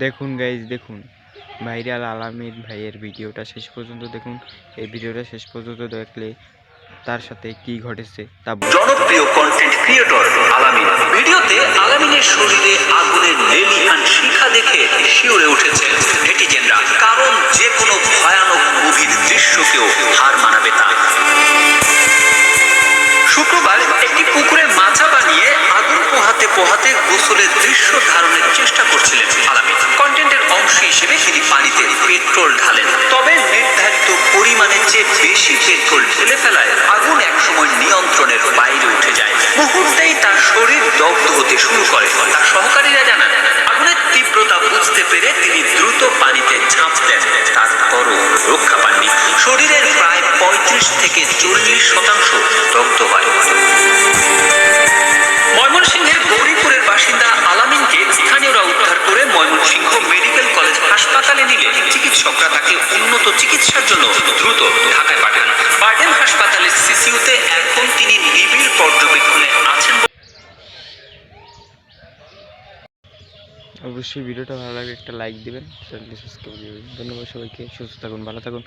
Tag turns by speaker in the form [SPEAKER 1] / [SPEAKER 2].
[SPEAKER 1] দেখুন গাইজ দেখুন। ভাইরাল আলামিন ভাইয়ের ভিডিওটা শেষ পর্যন্ত দেখুন। এই ভিডিওটা শেষ পর্যন্ত দেখলে তার সাথে কি ঘটেছে তা
[SPEAKER 2] জনপ্রিয় কন্টেন্ট ক্রিয়েটর আলামিন। ভিডিওতে আলামিনের শরীরে আগুনের লেলিহান শিখা দেখে শিউরে উঠেছে নেটিজেনরা। কারণ যে কোনো ভয়ানক মুভির দৃশ্যকেও হার মানাবে তা। শুক্রবার একটি পুকুরে মাছা বানিয়ে আগুন পোহাতে পোহাতে গোসলের দৃশ্য অংশ হিসেবে তিনি পানিতে পেট্রোল ঢালেন। তবে নির্ধারিত পরিমাণের চেয়ে বেশি পেট্রোল ঢেলে ফেলায় আগুন একসময় নিয়ন্ত্রণের বাইরে উঠে যায়। মুহূর্তেই তার শরীর দগ্ধ হতে শুরু করে। তার সহকারীরা জানান, আগুনের তীব্রতা বুঝতে পেরে তিনি দ্রুত পানিতে ঝাঁপ দেন। তারপরও রক্ষা পাননি। শরীরের প্রায় পঁয়ত্রিশ থেকে চল্লিশ শতাংশ দগ্ধ হয়। নিলে চিকিৎসকরা তাকে উন্নত চিকিৎসার জন্য দ্রুত ঢাকায় পাঠান। বার্ডেন হাসপাতালের সিসিউতে এখন তিনি নিবিড় পর্যবেক্ষণে আছেন
[SPEAKER 1] অবশ্যই ভিডিওটা ভালো লাগলে একটা লাইক দেবেন, চ্যানেলটি সাবস্ক্রাইব করবেন ধন্যবাদ সবাইকে, সুস্থ থাকুন, ভালো থাকুন।